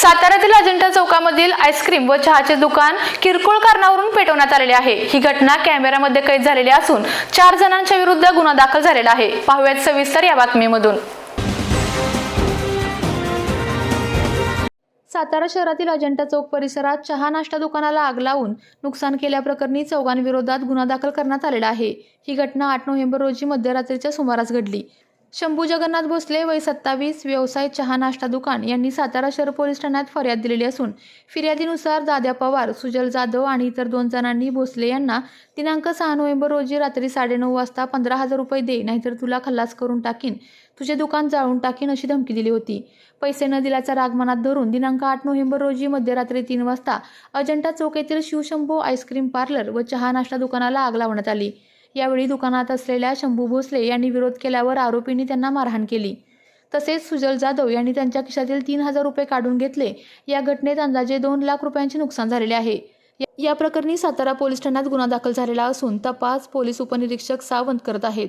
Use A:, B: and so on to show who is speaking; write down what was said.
A: साताऱ्यातील अजिंठा चौकामधील आईस्क्रीम व चहाचे दुकान किरकोळ कारणावरून पेटवण्यात आलेले आहे. ही घटना कॅमेऱ्यामध्ये कैद झालेली असून चार जणांच्या विरुद्ध गुन्हा दाखल झालेला आहे. पाहुयात सविस्तर या बातमीमधून. सातारा शहरातील अजंठा चौक परिसरात चहा नाश्ता दुकानाला आग लावून नुकसान केल्याप्रकरणी चौघांविरोधात गुन्हा दाखल करण्यात आलेला आहे. ही घटना आठ नोव्हेंबर रोजी मध्यरात्रीच्या सुमारास घडली. शंभू जगन्नाथ भोसले वय सत्तावीस व्यवसाय चहा नाश्ता दुकान यांनी सातारा शहर पोलीस ठाण्यात फर्याद दिलेली असून फिर्यादीनुसार दाद्या पवार सुजल जाधव आणि इतर दोन जणांनी भोसले यांना दिनांक सहा नोव्हेंबर रोजी रात्री साडेनऊ वाजता पंधरा हजार रुपये दे नाहीतर तुला खल्लास करून टाकीन तुझे दुकान जाळून टाकीन अशी धमकी दिली होती. पैसे न दिल्याचा राग मनात धरून दिनांक आठ नोव्हेंबर रोजी मध्यरात्री तीन वाजता अजंठा चौक येथील शिवशंभू आईस्क्रीम पार्लर व चहा नाश्ता दुकानाला आग लावण्यात आली. यावेळी दुकानात असलेल्या शंभू भोसले यांनी विरोध केल्यावर आरोपींनी त्यांना मारहाण केली. तसेच सुजल जाधव यांनी त्यांच्या खिशातील तीन हजार रुपये काढून घेतले. या घटनेत अंदाजे दोन लाख रुपयांचे नुकसान झालेले आहे. या- प्रकरणी सातारा पोलीस ठाण्यात गुन्हा दाखल झालेला असून तपास पोलीस उपनिरीक्षक सावंत करत आहेत.